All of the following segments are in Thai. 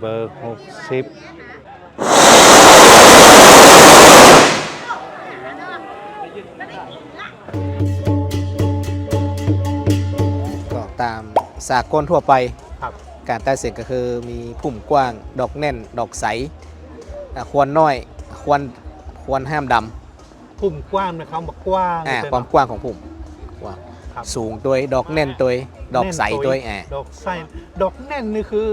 เบอร์หกสิบก็ตามสากลทั่วไป ครับ การตัดเสียงก็คือมีพุ่มกว้าง ดอกแน่น ดอกใสอะควรน้อย ควรควรห้ามดพุ่มกว้างนะครับบอกกว้างำอ่าความกว้างของพุ่มกว้างครับสูงตัวดอกแน่นตัวดอกใสตัวอ่าดอกใสดอกแน่นนี่คือ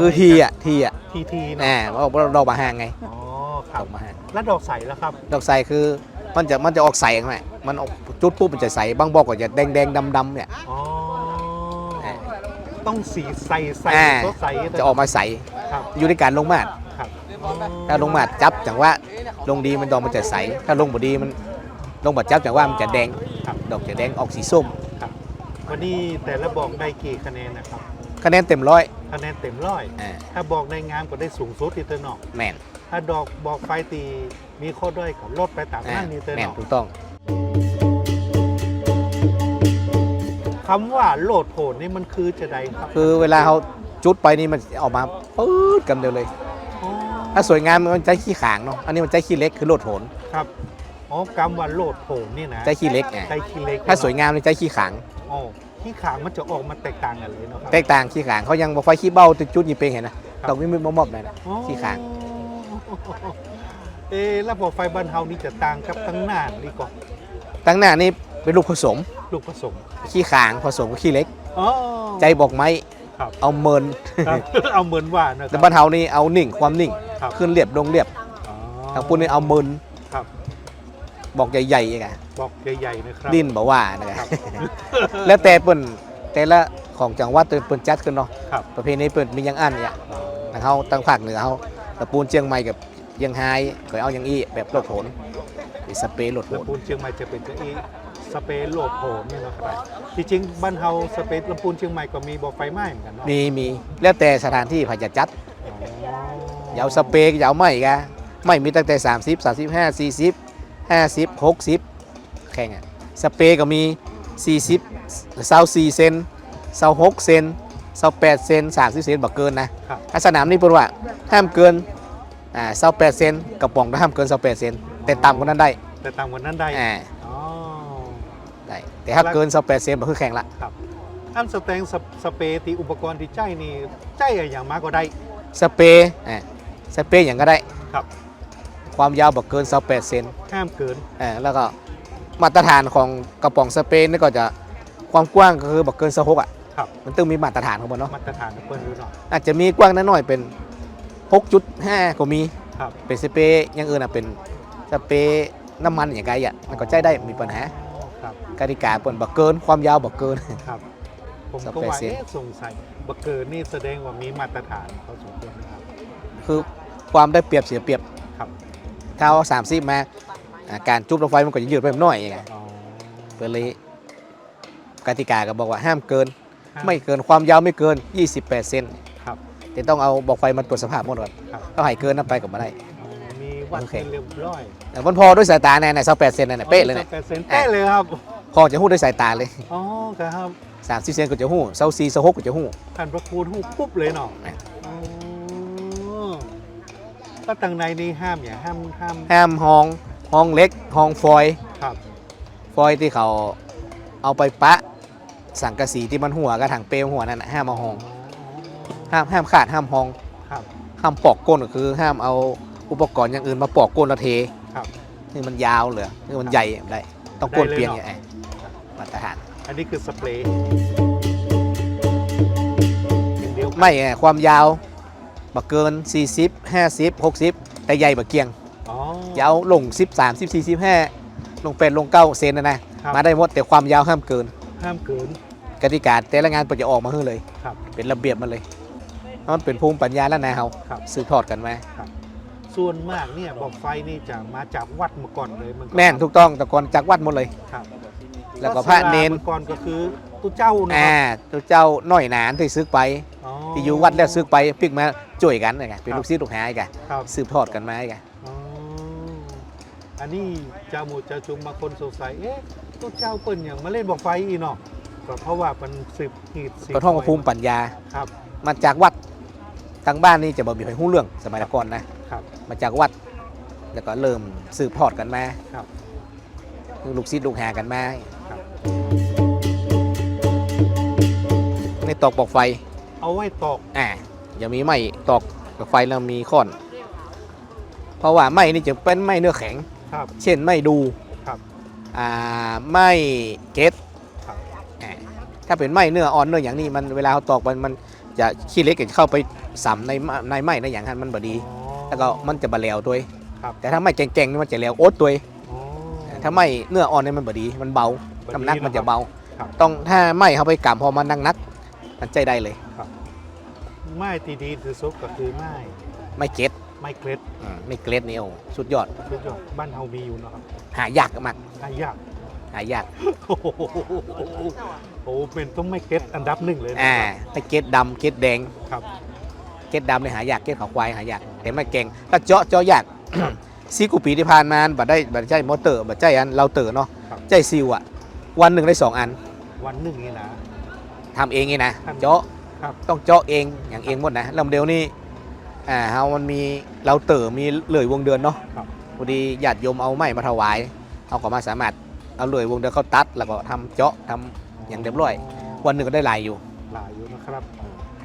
คือทีอะทีอะทีทีเนาะอ่าเพราะว่าดอกมาห่างไงอ๋อคดรับอกมาห่างแล้วดอกใสแล้วครับดอกใสคือมันจะมันจะออกใสไงมันออกจุดปุ๊บมันจะใสบางบอกก็จะแดงแดงดำดำๆเนี่ย อ๋ออ่าต้องสีใสใสอ่าสดใสจะออกมาใสครับอยู่ในการลงมาดครับถ้าลงมาดจับจังว่าลงดีมันดอกมันจะใส ถ้าลงบ่ดีมันลงบ่จับจังว่ามันจะแดงครับดอกจะแดงออกสีส้มครับวันนี้แต่ละบอกได้กี่คะแนนนะครับคะแนนเต็มร้อย คะแนนเต็มร้อยอ่าถ้าบอกในงามก็ได้สูงสุดที่เตอร์นอกแม่นถ้าดอกบอกไฟตีมีข้อด้อยก็ลดไปตามอ่านั่นนี่เตอร์แม่นนอกถูกต้อง คำว่าโหลดโผนนี่มันคือจะใดครับคือเวลาเขาจุดไปนี่มันออกมาปื๊ดกันเดียวเลย อ๋อถ้าสวยงามมันใจขี้ขางเนาะ อันนี้มันใจขี้เล็กคือโลดโผนครับ อ๋อกำว่าโหลดโผนนี่นะใจขี้เล็กไงใจขี้เล็กถ้าสวยงามเลยใจขี้ขาง อ๋อ ขี้ขางมันจะออกมาแตกต่างกันเลยเนาะครับ แตกต่างขี้ขางเขายังบอกไฟขี้เบ้าจุดจุดยี่เปงเห็นนะดอกนี้มันมอบๆหน่อยนะอ๋อขี้ขาง เอะแล้วบอกไฟบ้านเฮานี่จะต่างกับตั้งหน้านี่ก็ตั้งหน้านี่เป็นลูกผสม ลูกผสม ขี้ขางผสมกับขี้เล็กอ๋อใจบอกไม้ครับเอาเมินครับเอาเหมือนว่านะคแต่รับบ้านเฮานี่เอานิ่งความนิ่งครับขึ้นเรียบลงเรียบอ๋อทางปุ่นนี่เอาเมินครั บบอกใหญ่ๆอีกอะบอกใหญ่ๆนะครับ ดิ้นบอกว่านะคครัรับบแล้วแต่เปิ่นแต่ละของจังหวัดเปิ่นจัดขึ้นเนาะครับ ประเพณีเปิ่นมีอยังอันเนี่ยทางเฮาตั้งภาคเหนือเฮาตะปูนเชียงใหม่กับเชียงไฮ้ก็เอาอย่างอี้แบบรถโผนหรือสเปรย์รถโผลำนพูนเชียงใหม่จะเป็นจะอีสเปรย์โหลดโผนนี่นะครับที่จริงบ้านเฮาสเปรย์ลำพูนเชียงใหม่ก็มีบอกไฟไหม้เหมือนกันเนาะมีมีแล้วแต่สถานที่พาจะจัดอ๋ออยาวสเปรย์อยาวไม่กะไม่มีตั้งแต่ 30 35 40 50 60 แข่งอะสเปรย์ก็มี 40 24เซน26เซน28เซน30เซนบ่เกินนะครับถ้าสนามนี่เปิดว่าห้ามเกินอ่า28เซนกระป๋องก็ห้ามเกิน28เซนแต่ต่ำกว่านั้นได้ แต่ตามวันนั้นได้อ่าอ๋อได้แต่ถ้าเกิน28เซนบ่คือแข่งละครับอันสแตงสสเปรย์ที่อุปกรณ์ที่ใจนี่ใจอย่างมากก็ได้ สเปรย์อ่าสเปรย์อย่างก็ได้ครับ ความยาวบ่เกิน28เซนห้ามเกินอ่าแล้วก็มาตรฐานของกระป๋องสเปรย์นี่ก็จะความกว้างก็คือบอกเกินสะหกอะครับมันต้องมีมาตรฐานของมันเนาะมาตรฐานเปิ้ลดูหน่อยอาจจะมีกว้างน้อยๆเป็น 6.5 ก็มีครับเป็นสเปรย์อย่างอื่นอะเป็นสเปรย์น้ำมันอย่างไรอะมันก็ใช้ได้มีปัญหาครับกติกาเปิ่นบอกเกินความยาวบอกเกินครับผมสก็เปรย์ว่าเซ็นเอ๊ะสงสัยบักเกินนี่แสดงว่ามีมาตรฐานเขาสมควรนะครับ คือความได้เปรียบเสียเปรียบครับ ถ้าเอาสามสิบมาอ่าการจุบรถไฟมันก็จะยืดไปหน่อยไงอ๋อเปิดเลยกติกาก็บอกว่าห้ามเกินห้าไม่เกินความยาวไม่เกิน 28 เซนครับแต่ต้องเอาบอกไฟมาตรวจสภาพหมดก่อนครับถ้าหายเกินนั้นไปก็ไม่ได้อ๋อมีวัดโอเคเป็นเรียบร้อยแต่มันพอด้วยสายตาแน่ๆ28เซนนั่นนะเป๊ะเลยอ๋อเนี่ยแปดเซนเป๊ะเลยครับพอจะหู้ด้วยสายตาเลยอ๋อครับ30เซนก็จะหู้เซาซีเซาหกก็จะหู้ท่านพระครูหูปุ๊บเลยเนาะอะอ๋อ ก็ตังในนี่ห้ามอย่าห้ามห้ามห้ามห้องห้องเล็กห้องฟอยล์ครับฟอยล์ที่เขาเอาไปปะ สังกะสีที่มันหัวกระถางเปลวหัวนั่นน่ะห้ามเอาห้อง ห้ามห้ามขาดห้ามห้อง ครับ ห้ามปอกก้นก็คือ ห้ามเอาอุปกรณ์อย่างอื่นมาปอกก้นและเทครับนี่มันยาวเหลือนี่มันใหญ่ไม่ได้ ต้องก้นได้เลยเปลี่ยนเนอะอย่างไรมาตรฐานอันนี้คือสเปรย์อย่างเดียวไม่ไงความยาว บักเกิน 40 50 60 แต่ใหญ่บักเกียงอ๋อยาวลง13 14 15ลงเป็นลง9เซนนะนะครับมาได้หมดแต่ความยาวห้ามเกิน ห้ามเกิน กติกาแต่ละงานเปิดจะออกมาให้เลยครับเป็นระเบียบมาเลยเพราะมันเป็นภูมิปัญญาและแนวครับสืบทอดกันมาส่วนมากเนี่ยบอกไฟนี่จะมาจากวัดมาก่อนเลยมันก็แม่นถูกต้องแตะกอนจากวัดหมดเลยครับ แล้วก็พระเนนมื่อก่อนก็คือตุเจ้านะคอ่ารับตัวเจ้าน้อยหนานที่ซึกไปอ๋อที่อยู่วัดแล้วซึกไปพิกมา ช่วยกันไงเป็นครับลูกศิษย์ลูกหาไงครับสืบทอดกันมาไงอ๋ออันนี้เจ้าหมูเจ้าชุมบางคนสงสัยเอ๊ะตุเจ้าเปิ้นอย่างมาเล่นบอกไฟอีเนาะก็เพราะว่ามันสืบหีดสืบก็ท่องภูมิปัญญาครับมาจากวัดทางบ้านนี่จะบ่มีใครหู้เรื่องสมัยก่อนนะครับมาจากวัดแล้วก็เริ่มสืบทอดกันมาครับลูกศิษย์ลูกหากันมาครับในตอกปอกไฟ เอาไว้ตอกอ่า อย่ามีไม้ตอกปอกไฟแล้วมีค้อน เพราะว่าไม้นี่จะเป็นไม้เนื้อแข็ง ครับ เช่นไม้ดูครับอ่าไม้เกตครับอ่าถ้าเป็นไม้เนื้ออ่อนเนื้ออย่างนี้มันเวลาเขาตอกมันมันจะขี้เล็กจะเข้าไปสัมในไม้ในไม้ในอย่างนั้นมันบดี อ๋อ แล้วก็มันจะบะแล้วตัวเองครับ แต่ถ้าไม้แก่งๆนี่มันจะแล้วโอ๊ตตัวเองอ๋อ ถ้าไม้เนื้ออ่อนเนี่ยมันบดี มันเบาบดีน้ำหนักมันจะเบา ครับต้องถ้าไม้เขาไปกำพอมันนั่งนักมันใจได้เลย ไม้ที่ดีที่สุดก็คือไม้ไม้เก็ตไม้เกล็ดอืมไม่เกล็ดนี่โอ้สุดยอดสุดยอดบ้านเฮามีอยู่เนาะครับหายากมากหายากหายากโอ้โหโอ้โหเป็นต้องไม่เก็ตอันดับหนึ่งเลยนะอ่าครับไม่เกล็ดดำเกล็ดแดงครับเกล็ดดำเลยหายากเกล็ดขาวควายหายากแต่ไม่เก่งถ้าเจาะเจาะยากซีกูปีที่ผ่านมาบัดได้บัดใจมอเตอร์บัดใจอันเราเตอร์เนาะครับใจซิวอะวันหนึ่งได้สองอัน วันหนึ่งนี่นะทำเองไงนะทำเจาะ ครับ ต้องเจาะเองอย่างเองหมดนะแล้วเดี๋ยวนี้อ่าเฮามันมีเราเตอร์มีเหลื่อยวงเดือนเนาะครับ พอดีญาติโยมเอาไม้มาถวายเอาก็มาสามารถเอาเหลื่อยวงเดือนเขาตัด แล้วก็ทำเจาะทำอย่างเรียบร้อย วันหนึ่งก็ได้หลายอยู่ หลายอยู่นะครับ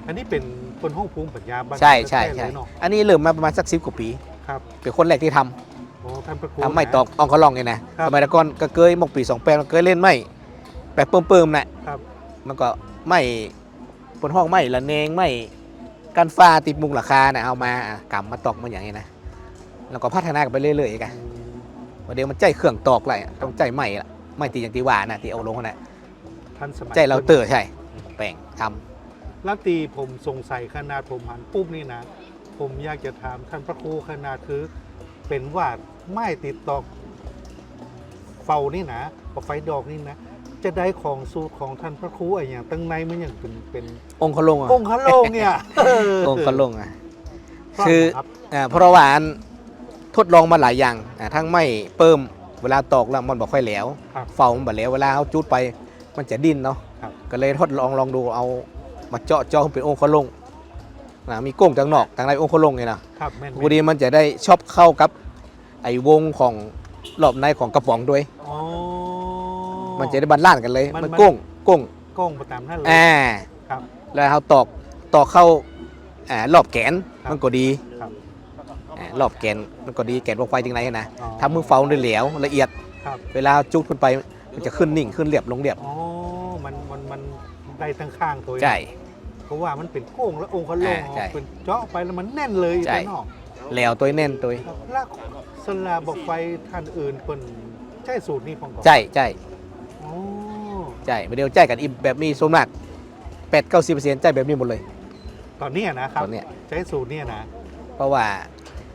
อันนี้เป็นคนห้องภูมิปัญญาบ้านใช่ใช่แท้ๆใช่เลยเนาะอันนี้เริ่มมาประมาณสักสิบกว่าปี ครับเป็นคนแรกที่ทำโอ้ท่านพระครู ทำไม่นะตอกอองเขาลองไงนะครับสมัยก่อนก็เคยมกปีสองแปดเคยเล่นไม่แบบเปิ่มๆน่ะครับ มันก็ไม่ บนห้องไม่ละเนงไม่กันฟ้าติดมุงราคาน่ะเอามาอะกำมาตอกมันอย่างนี้นะแล้วก็พัฒนากันไปเรื่อยๆอีกันอืมวันเดียวมันใจเครื่องตอกไรอะต้องใจไม่ละไม่ตีอย่างที่ว่านะที่เอาลงน่ะท่านสมัยใจเราเตอร์ใช่ แปลงทำแล้วตีผมสงสัยขนาดผมหันปุ๊บนี่นะ ผมอยากจะถามท่านพระครูขนาดคือเป็นวาดไม้ติดตอกเฝ้านี่นะกับไฟดอกนี่นะ จะได้ของสูตรของท่านพระครูอะไรอย่างตั้งในมันอย่างเป็นเป็นองค์เขาลงอะองค์คโลงเนี่ยเองค์เขาลงอะฟังคือครับอ่าเพราะว่าอันทดลองมาหลายอย่างอ่าทั้งไม่เปิ่มเวลาตอกแล้วมันบ่ค่อยแหลวครับเฝ้ามันบ่แหลวเวลาเอาจุดไปมันจะดิ้นเนาะครับก็เลยทดลองลองดูเอามาเจาะเจาะเป็นองค์เขาลงนะมีก้งทางนอกทางในองค์เขาลงไงนะครับแม่นพอดีมันจะได้ชอบเข้ากับไอ้วงของรอบในของกระป๋องด้วยอ๋อ มันจะได้บรรล่านกันเลย มัน มันมันก้งก้งกล้องประตามท่านเลย อ่าครับ แล้วเอาตอกตอกเข้าอ่ารอบแกนครับมันก็ดีครับ อ่ารอบแกนมันก็ดีแกนวงไฟจริงไรนะอ๋อ ทำมือเฝ้าได้เหลวละเอียด ครับ เวลาจุดขึ้นไปมันจะขึ้นนิ่งขึ้นเรียบลงเรียบอ๋อ มันมันมันได้ทั้งข้างตัวใช่ เพราะว่ามันเป็นโค้งแล้วองค์คโลงอ่าใช่เป็นเจาะไปแล้วมันแน่นเลยใช่ ด้านนอกแล้วตัวแน่นตัวครับแล้วสลาบอกไฟท่านอื่นคนใช่สูตรนี้ของก่อนใช่ใช่อ๋อ ใช่ไม่เดียวใจกันอีกแบบมีส่วนมากแปดเก้าสิบเปอร์เซ็นต์ใจแบบนี้หมดเลย ตอนเนี้ยนะครับตอนเนี้ย ใช้สูตรเนี่ยนะเพราะว่า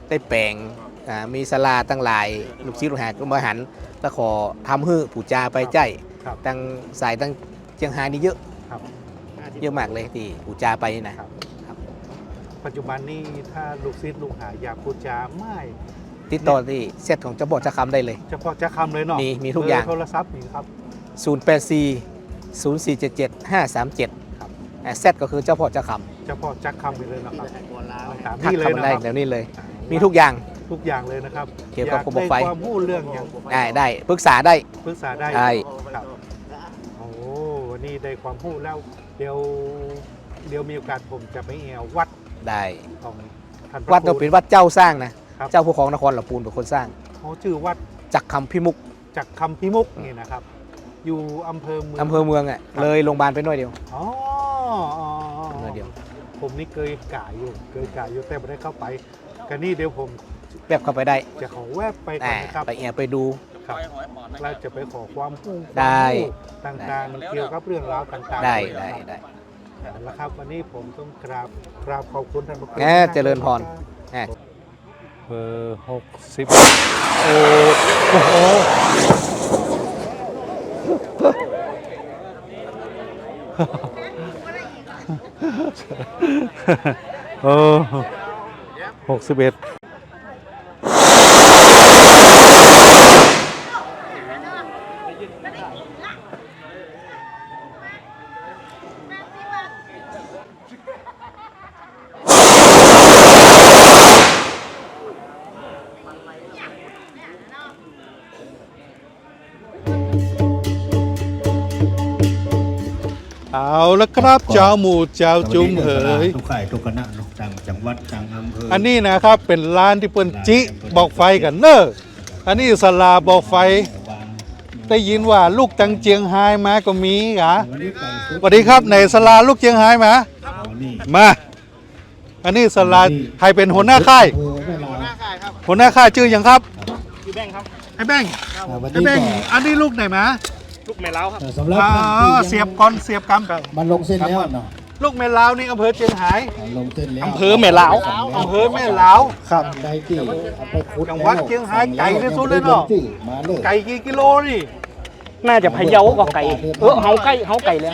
ได้แปลงอ่ามีสลาตั้งหลายลูกชิ้นลูกหาก็มาหันแล้วขอทำฮื้อผู้จาไปใจครับ ตั้งสายตั้งเชียงรายนี่เยอะครับ เยอะมากเลยที่ผู้จาไปนี่นะปัจจุบันนี้ถ้าลูกศิษย์ลูกหาอยากพูดจาไม่ติดต่อที่เซตของเจ้าบอกเจะคำได้เลย เฉพาะจะคำเลยเนาะมีมีทุกอย่าง เบร์โทรศัพท์นี่ครับ 0 8 4 0 4 7 7 5 3 7ครับเซตก็คือเจ้าพ่อเจ้าคเฉพาะจักคำไปเลยนะครับตามำทักนี่เลยคำนะได้ครับเดี๋ยวนี้เลย มีทุกอย่าง ทุกอย่างเลยนะครับเกี่ยวกับอากระบบได้ไฟความรู้เรื่องอย่างได้ได้ปรึกษาได้ ปรึกษาได้ได้ ครับโอ้วันนี้ได้ความรู้แล้ว เดี๋ยวเดี๋ยวมีโอกาสผมจะไปแอววัดได้ของท่านพระวัดคก็รู เป็นวัดเจ้าสร้างนะ ครับ เจ้าผู้ครองนครหลวงปูนเป็นคนสร้าง เขาชื่อวัดจากคำพิมุกจากคำพิมุกนี่นะครับ อยู่อำเภอเมืองอำเภอเมืองอะครับเลยโรงพยาบาลไปหน่อยเดียวอ๋ออ๋ออ๋อหน่อยเดียว ผมนี่เคยกายอยู่เคยกายอยู่แต่ไม่ได้เข้าไปกันนี่เดี๋ยวผมแวบเข้าไปได้จะขอแวบไปก่ออ่านนะครับไปแอบไปดู ครับเราจะไปขอความรู้ได้ ความรู้ต่างๆเกี่ยวกับเรื่องราวต่างๆได้วยได้นะครับได้ แล้วครับวันนี้ผมต้องกราบกราบขอบคุณท่านพระครูแหม่เจริญพร อะเบอร์หกสิบโอ้โห โอ้หกสิบเอ็ด ละครับเจ้าหมูเจ้าจุ้มเหยทุกข่ายทุกคณะทุกจังจังหวัดจังอำเภออัอันนี้นะครับเป็นร้านที่เปิ้นจิบอกไฟกันเนอะอันนี้สลาบอกไฟ ได้ยินว่าลูกตังเจียงไฮ้มาก็มีกะสวัสดีครับในสลาลูกเจียงไฮ้มานี่มา อันนี้สลาใครเป็นหัวหน้าค่ายเออไม่ลาหัวหน้าค่ายชื่อยังครับ พี่แบงค์ครับไอ้แบงค์วันไอ้นี้แบงก็ค์อันนี้ลูกไหนมา ลูกแม่เล้าครับเอ่อสำหรับอ๋อท่านที่งเสียบก่อนเสียบกำมันลงเส้นแล้วเนาะลูกแม่ลาวนี่อำเภอเจียงไฮ้ลงเส้นแล้วอำเภอแม่ลาวอำเภอแม่ลาวครับได้ที่เอาไปขุดจังหวัดเชียงรายไกลที่สุดเลยเนาะมาเลย ไก่กี่กิโลนี่ น่าจะพะเยาก็ไก่เออเฮาไก่เฮาไก่เลย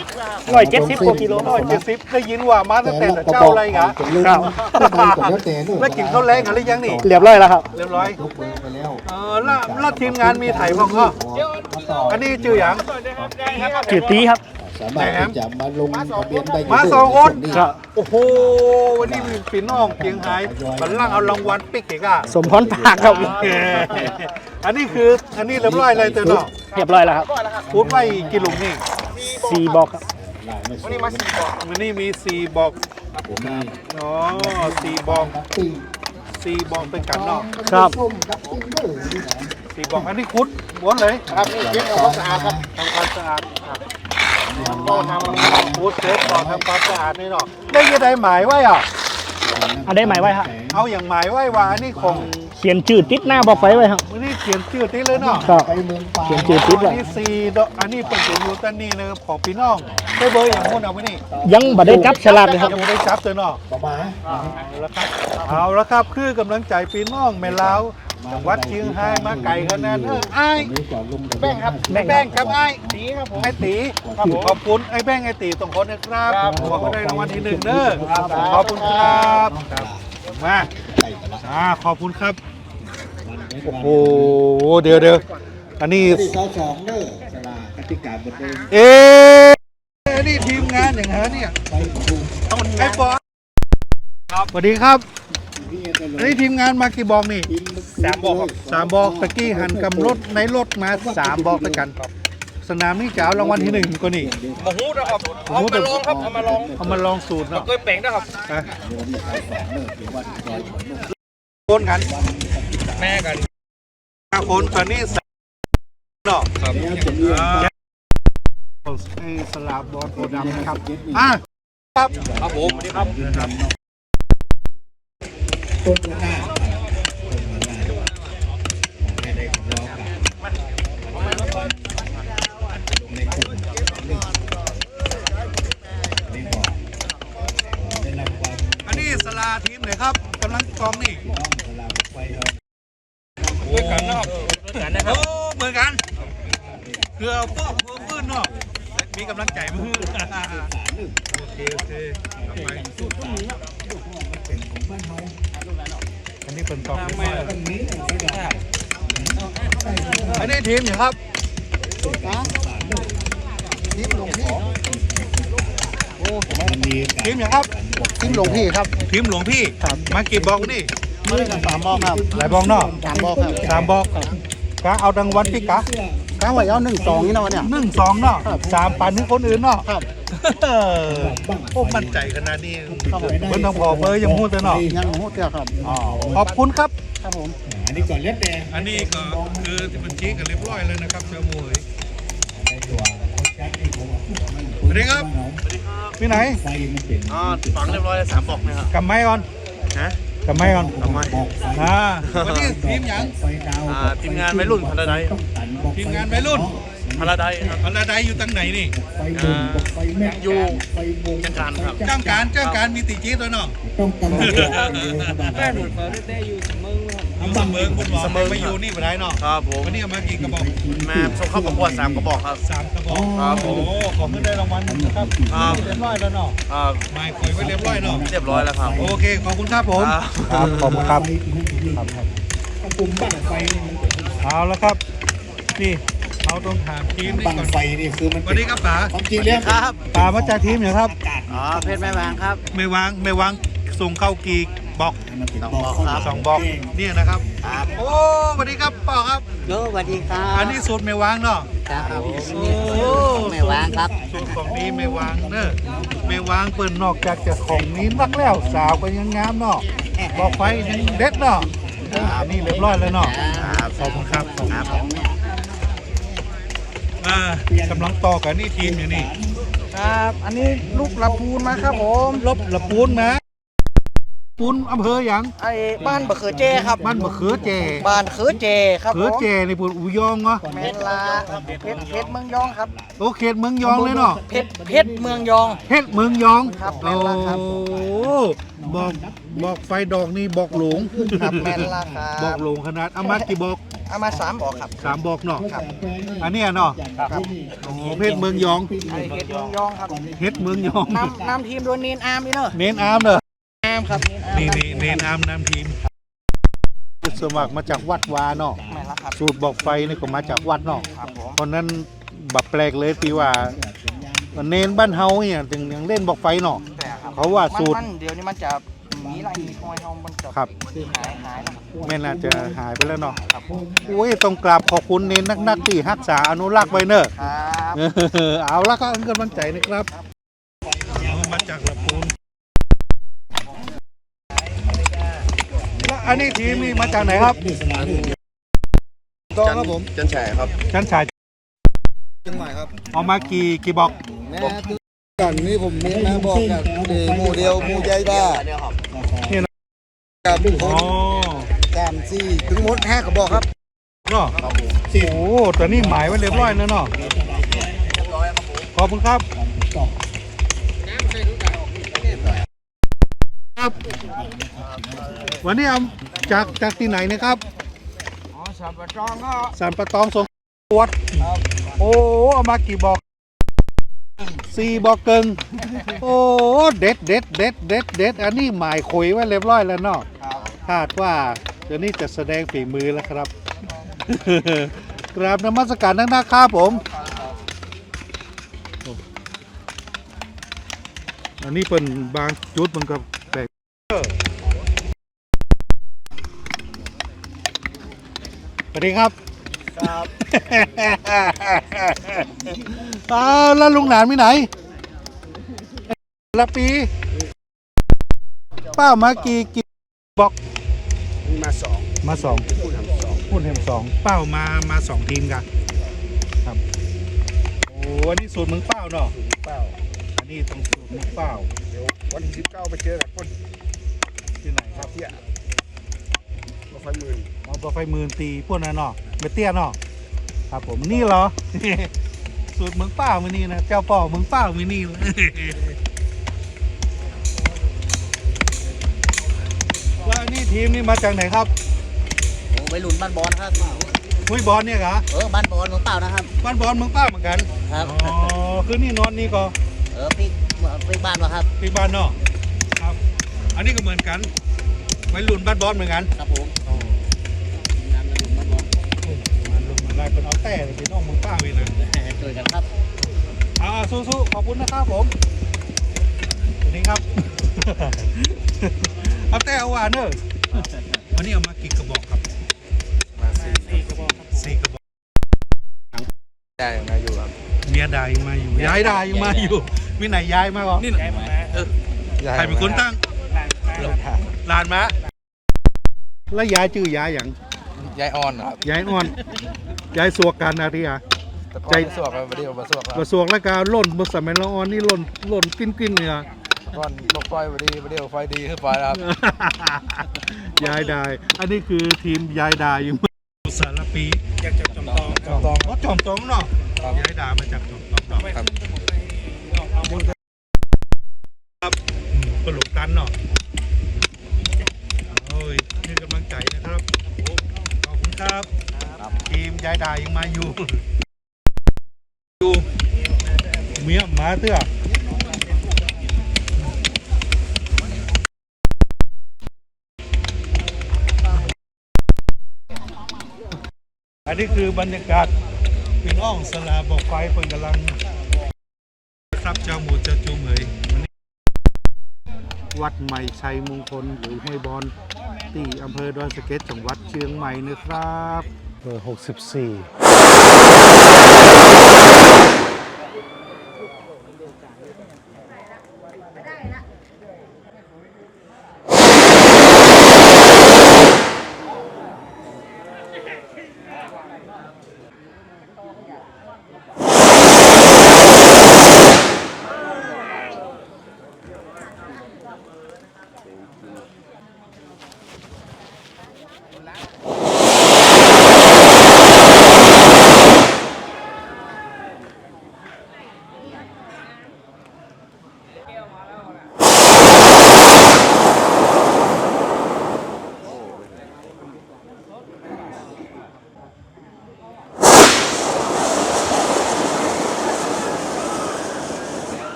ร้อยเจ็ดสิบกว่ากิโลร้อยเจ็ดสิบได้ยินว่ามาตั้งแต่เจ้าอะไรกะครับแล้วกินข้าวแรงกันหรือยังนี่เรียบร้อยแล้วครับเรียบร้อยยกมือไปแล้วเออแล้วแล้วทีมงานมีไถ่พ่องก็มาต่ออันนี้ชื่ออย่างจืดตีครับสามารถที่จะมาลงทะเบียนได้ยู่มาสองคนที่ครับโอ้โห วันนี้มีปีน้องเกียงไฮ้บัลลังก์เอารางวัลปิ๊กเอกอะสมพรปากครับ อันนี้คือ อันนี้เรียบร้อยเลยเต้เนาะ เรียบร้อยแล้วครับ พูดไว้กี่หลุมนี่สี่บอกครับ วันนี้มาสี่วันนี้มีสี่บอกผมได้อ๋อสี่บอกนักติ้งสี่บอกเป็นกันเนาะครับส้มนักติ้งเด้อนี่นะสี่บอกอันนี้คุดม้วนเลยครับนี่เย็บเอาความสะอาดครับทำความสะอาดครับก็ทำฟูดเซฟก่อนทำความสะอาดนี่เนาะได้ยังไงหมายไว้อะเอาได้หมายไว้ครับเอาอย่างหมายไว้ว่าอันนี้ของเขียนจืดติดหน้าบอกไฟไว้ครับวันนี้เขียนชื่อที่เลยเนาะครับไปเมืองปลาเขียนจืดติดอัไว้นนี้สี่ดอกอันนี้เป็นจะอยู่ตันนี่นะครับของพี่น้องได้เบอร์อย่างมุ่นเอาไว้นี่ยังบ่ได้จับฉลากเลยครับยังไม่ได้จับเลยเนาะประมาณเอาละครับเอาละครับคือกำลังใจพี่น้องแม่ลาวจังหวัดเชียงรายมาไก่ขนาดเออไอ้ายนี้ก่อนลงทะแบเบียงนค์ครับแบงค์แบงค์ครับไอ้ตีครับผมไอ้ตีครับผมขอบคุณไอ้แบงค์ไอ้ตีตรงคนนะครับขอให้ได้รางวัลที่หนึ่งเด้อขอบคุณครับครับมาไก่กันละอ่าขอบคุณครับ โอ้โหเดี๋ยวเดี๋ยวอันนี้ที่สองสองเด้อสลากติกาเหมือนเดิมเอ๊ะนี่ทีมงานอย่างฮะเนี่ยไปดูไอ้บอสสวัสดีครับที่เงินได้เลอันยนี้ทีมงานมากี่บอกนี่กินสามบอกสามบอกตะกี้หันกำรถในรถมาสามบอกด้วยกัน สนามนี้จะเอารางวัลที่หนึ่งก็นี่โอ้โหนะครับเอามาลองครับเอามาลองเอามาลองสูตรเนาะเคยแปลงนะครับอะวันนี้สายสองเด้อที่วัดดอยหัวนุ่มคนกัน แม่กันห้าคนตอนนี้สามเนาะแล้วจะมีอ่าไอ้สลาบบอลโอดำนะครับอะครับครับผมสวัสดีครับต้นหน้าต้นหน้าให้ได้รอกันในกลุ่มนี่นี่บอกได้รับความอันนี้สลาทีมไหนครับกำลังกองนี่ ต้องสลากไปเอาเหมือนกันเนาะโอ้เหมือนกันเพื่อพวกเพื่อพื้นเนาะมีกำลังใจมือโอเคโอเคเอาไปอันนี้เป็นกองที่ว่าอันนี้ทีมอย่างครับทีมหลวงพี่มันมีทีมอย่างครับทิ้งหลวงพี่ครับทีมหลวงพี่มากี่บอกนี่ มาด้วยกันสามบอกครับหลายบอกเนาะสามบอกครับสามบอกกะเอาดังวัลพี่กะกลางไว้เอาหนึ่งสองนี่นะวะเนี่ยหนึ่งสองเนาะสามปันให้คนอื่นเนาะครับเออโอ้มั่นใจขนาดนี้เพิ่นต้องพอเบอร์ยังพูดเลยเนาะยังหูเตี้ยครับอ๋อขอบคุณครับครับผมอันนี้ก่อนเล็ดแดงอันนี้ก็คือที่มันชี้กันเรียบร้อยเลยนะครับเจ้าหมวยในตัวชัดที่ผมสวัสดีครับพี่ไหนไฟมันเป็นอ๋อฝังเรียบร้อยแล้วสามบอกนะครับกำไม้ก่อนฮะ กำไม้ก่อนทำไมบอกไฟอ่าวันนี้ทีมหยังไฟดาวอ่าทีมงานวัยรุ่นพาราไดซ์ต้องตันบอกทีมงานวัยรุ่นพาราไดซ์ครับอะไรใดอยู่ตั้งไหนนี่ไฟบุญบอกไฟแม่อยู่ไฟวงจังการครับจ้างการจ้างการมีติจีตัวเนาะต้องกำลังแม่หนุนอยู่ เสมอคุณหมอมาอยู่นี่บ่ได้เนาะครับผมวันนี้เอามากี่กระบอกมาส่งเข้าประกวดสามกระบอกครับ สามกระบอกครับผมโอ้ขอเพื่อได้รางวัลนะครับครับ เรียบร้อยแล้วเนาะครับหมายคุยไว้เรียบร้อยเนาะเรียบร้อยแล้วครับ โอเคขอบคุณครับผม ครับ ครับขอบคุณครับปุ่มบังไฟนี่มันเป็นเอาแล้วครับ นี่เอาต้องถามทีมนี่บังก่อนไฟนี่คือมันสวัสดีครับป๋าความจริงแล้วครับป๋ามาจากทีมเหรอครับ อ๋อเพชรแม่วางครับ ไม่วางไม่วางส่งเข้ากี่ บบอกสองบอกครับ สองบอกเนี่ยนะครับโอ้สวัสดีครับเปล่าครับ โยสวัสดีครับอันนี้สูตรไม่วางเนาะ ครับผมโอ้ไม่วางครับ สูตรของนี้ไม่วางเนอะไม่วางเปิดนอกจากจะของนี้นักแล้วสาวก็ยังงามเนาะบอกไฟยังเด็ดเนาะอันนี้เรียบร้อยแล้วเนาะขอบคุณครับขอบคุณครับอ่ากำลังต่อกันนี่ทีมอยู่นี่ ครับ อันนี้ลูกละพูนมาครับผม ลบละปูนนะ ปูนอำเภออย่างไอ้บ้านบะเขือเจครับ บ้านมะเขือเจบ้านเขือเจครับเขือเจในปูนอุยองเหรอแมนลาเพชรเพชรเมืองยองครับ โอเขตเมืองยองเลยเนาะเพชรเพชรเมืองยอง เพชรเมืองยองครับแม่โอ้นละครับ บอกบอกไฟดอกนี่บอกหลงครับแมนลาครับอกบหลงขนาดเอามากี่บอกเอามาสามบอกครับ สามบอกเนาะครับ อันเนี้ยเนาะครับโอ้เพชรเมืองยองไอ้เพชรเมืองยองครับเพชรเมืองยอง นำนำทีมโดยเนนอาร์มนี่เนอะเน้นอาร์มเนอะอาร์มครับนี่นี่เน้นอาร์มนำทีมสมัครมาจากวัดวาเนาะแมนละครับสูตรบอกไฟนี่ก็มาจากวัดเนาะครับผมเพราะนั้นบับแปลกเลยที่ว่า เน้นบ้านเฮาเนี่ยถึงยังเล่นบอกไฟเนาะ แต่ครับเขาว่าสูตร มันมันเดี๋ยวนี้มันจะมีอะไรมีคอยเฮามันจะครับ หายหายแล้วครับไม่น่าจะหายไปแล้วเนาะโอ้ยต้องกราบขอบคุณเน้นนักๆที่รักษาอนุรักษ์ไว้เนอะครับ เออเอาละก็กำลังใจนะครับ อันนี้ทีมนี่มาจากไหนครับก็ครับผมจันแฉครับชั้นชายจังหวัดครับเอามากี่กี่บอกกันนี่ผมเน้นนะบอกกันเดหมู่เดียวหมู่ใหญ่ได้กับอ๋อสามสี่ถึงหมดห้ากระบอกครับเนาะโอ้แต่นี่หมายไว้เรียบร้อยแล้วเนาะขอบคุณครับ ครับ วันนี้เอาจากจากที่ไหนนะครับอ๋อสับปะรองก็สารประตองสงปวดโอ้เอามากี่บอกสี่บอกเกิงโอ้เด็ดเด็ดเด็ดเด็ดเด็ดอันนี้หมายคุยไว้เรียบร้อยแล้วเนาะครับคาดว่าเดี๋ยวนี้จะแสดงฝีมือแล้วครับ กราบนมัสการทั้งหน้าครับผม อันนี้เป็นบางจุดมันก็แสวัสดีครับ ครับอ้าวแล้วลุงหนานมีไหนละปี ป้ามากี่กี่บอก มาสองมาสองพูดเห็นสองเป้ามามาสองทีมกันครับโอ้อันนี้สูตรมึงเป้าเนาะเป้าอันนี้ต้องสูตรมึงเป้าเดี๋ยววันที่สิบเก้าไปเจอกับคนที่ไหนครับเที่ยรถไฟหมื่น เอาตัวไฟหมื่นตีพวกนั้นเนาะเบเตี้ยเนาะครับผมนี่เหรอ สูตรมึงเป้ามือนี่นะเจ้าป่อมึงเป้ามือนี่แล้วอันนี่ทีมนี่มาจากไหนครับโอ้ไปหลุนบ้านบอลครับคุยบอลเนี่ยเหรอเออบ้านบอลของเปล่านะครับบ้านบอลมึงเป้าเหมือนกันครับอ๋อคือนี่นอนนี่ก็เออพี่พี่บ้านวะครับปีบ้านเนาะครับ อันนี้ก็เหมือนกันไว้รุ่นบ้านบอสเหมือนกันครับผม มันรุ่นมันไล่เป็นเอาแต่เลยพี่น้องมึงป้าวินะช่วยกันครับอ่าสู้ๆขอบคุณนะครับผมสวัสดีครับเอาแต่เอาหวานเนอะวันนี้เอามากี่กระบอกครับมาสี่กระบอกครับสี่กระบอกได้มาอยู่ครับเมียดายังมาอยู่ยายดายังมาอยู่วินัยยายมาก่อนนี่ใครเป็นคนตั้งหลานมาแล้วยายชื่อยายอย่างยายอ่อนครับยายอ่อน ยายสวกการอาริยาใจสวกครับวันนี้ผมมาสวกครับมาสวกแล้วก็ล่นบนสมัยละอ่อนนี่ล่นล่นกินกินเนี่ยก่อนลกไฟวันนี้วันนี้ไฟดีขึ้นไฟครับ ยายดาย อันนี้คือทีมยายดายอยู่สารปีอยากจะจอมตองจอมตอง เพราะจอมตองเนาะยายดามาจากจอมตองเนาะครับครับอืมก็หลงกันเนาะโอ้ยนี่กำลังใจนะครับขอบคุณครับทีม ยายดายังมาอยู่ อยู่เมียมาเตื้ออันนี้คือบรรยากาศพี่น้องสลาบอกไฟเปิดกำลังครับเจ้าหมูเจ้าจูเหมยวัดใหม่ชัยมงคลหรือห้วยบอลที่อำเภอดอยสะเก็ดจังหวัดเชียงใหม่นะครับ เบอร์64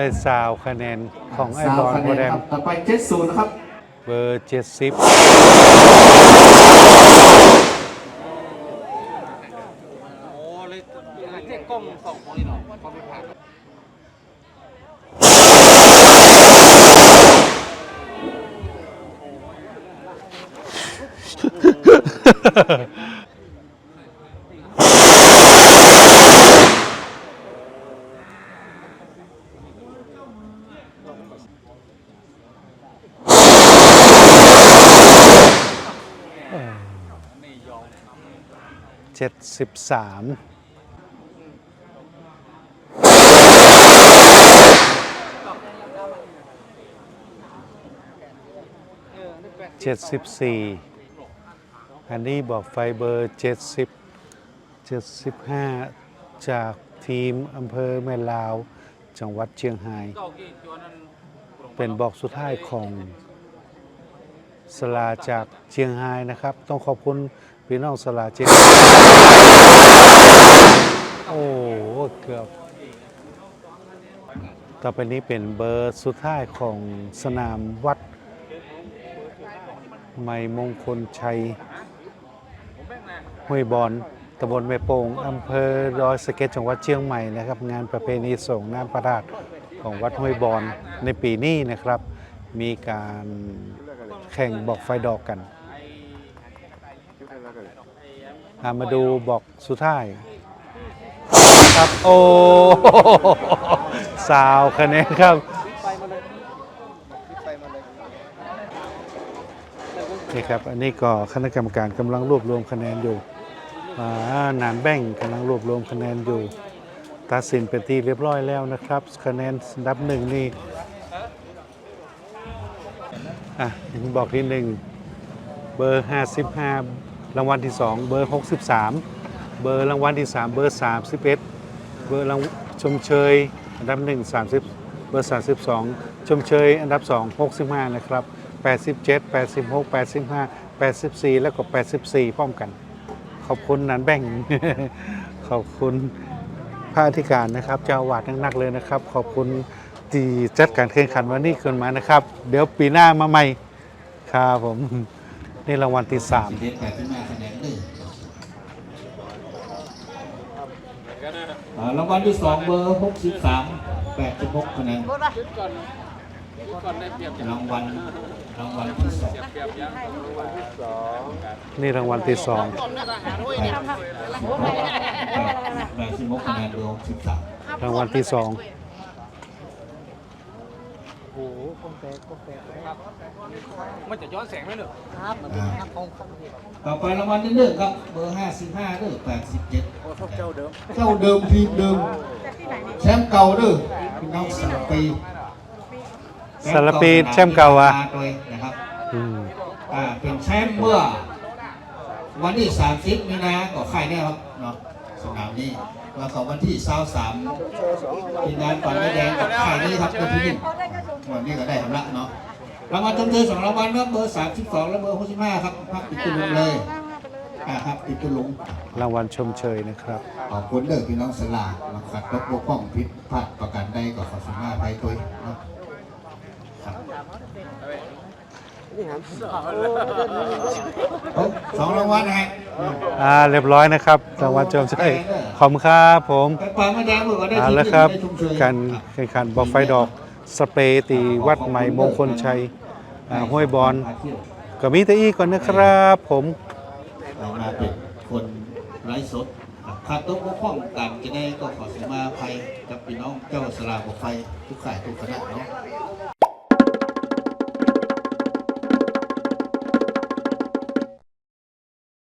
ได้ซาวคะแนนของไอ้บอลโบแดมต่อไปเจ็ดศูนย์นะครับ เบอร์70 73 74อันนี้บอกไฟเบอร์70 75จากทีมอำเภอแม่ลาว จังหวัดเชียงราย เป็นบอกสุดท้ายของสลาจากเชียงรายนะครับ ต้องขอบคุณ พี่น้องสลาเชียงรายโอ้เกือบ ต่อไปนี้เป็นเบอร์สุดท้ายของสนามวัดไมมงคลชัยห้วยบอนตำบลแม่โป่งอำเภอดอยสะเก็ดจังหวัดเชียงใหม่นะครับ งานประเพณีส่งน้ำประดาษของวัดห้วยบอนในปีนี้นะครับ มีการแข่งบอกไฟดอกกันอะ มาดูบอกสุดท้ายครับ โอ้สาวคะแนนครับนี่ครับ อันนี้ก็คณะกรรมการกำลังรวบรวมคะแนนอยู่อ่นานแบ่งกำลังรวบรวมคะแนนอยู่ตัดสินเป็นที่เรียบร้อยแล้วนะครับ คะแนนอันดับหนึ่งนี่อะยังบอกที่หนึ่งเบอร์ 55 รางวัลที่ 2 เบอร์ 63 เบอร์รางวัลที่ 3 เบอร์ 31 เบอร์รางชมเชยอันดับ 1 30 เบอร์ 32 ชมเชยอันดับ 2 65 นะครับ 87 86 85 84 แล้วก็ 84 พร้อมกัน ขอบคุณนันแบ่ง ขอบคุณพระอธิการนะครับเจ้าวาดนักๆเลยนะครับ ขอบคุณที่จัดการแข่งขันวันนี้ขึ้นมานะครับ เดี๋ยวปีหน้ามาใหม่ครับผม นี่รางวัลที่สามเด็ดแปดขึ้นมาคะแนนหนึ่งอ่ารางวัลที่สองเบอร์หกสิบสามแปดสิบหกคะแนนรางวัลรางวัลที่สองนี่รางวัลที่สองแปดสิบหกคะแนนเบอร์หกสิบสามรางวัลที่สอง ครับมันเป็นน้ำของของพี่ต่อไปรางวัลที่หนึ่งครับ เบอร์ห้าสิบห้าเด้อแปดสิบเจ็ดเจ้าเดิม เจ้าเดิมทีมเดิม แชมป์เก่าเด้อพี่น้องสารปีสารปีแชมป์เก่าอะด้วยนะครับอืมอ่าเป็นแชมป์เมื่อ วันที่30มีนาก็ค่ายแน่ครับเนาะสนามนี้ แล้วก็วันที่23ทีมงานปันไม้แดงกับค่ายนี้ครับเป็นที่หนึ่งวันนี้ก็ได้ทำละเนาะรางวัลจำเริญสองรางวัลครับเบอร์32และเบอร์65ครับพักติดตุลุงเลยอ่าครับติดตุลุงรางวัลชมเชยนะครับขอบคุณเด้อพี่น้องสลามาขัดตกบกพร่องผิดพลาดประกันใดก็ขอสมาภัยตัวเนาะ ครับสองรางวัลนะฮะ อ่าเรียบร้อยนะครับรางวัลเจิมชัยขอบคุณครับผมปปลาไม่แดงเมื่อก่อนได้เอาละครับการแข่งขันบอกไฟดอกสเปรย์ตีวัดใหม่มงคลชัยอ่าห้วยบอลก็มีแต่อีกก่อนนะครับผมเรามาเป็นคนไร้สดขาดตกบกพร่องการจะได้ก็ขอเสียมาภัยกับพี่น้องเจ้าสลาบอกไฟทุกข่ายทุกคณะเนาะ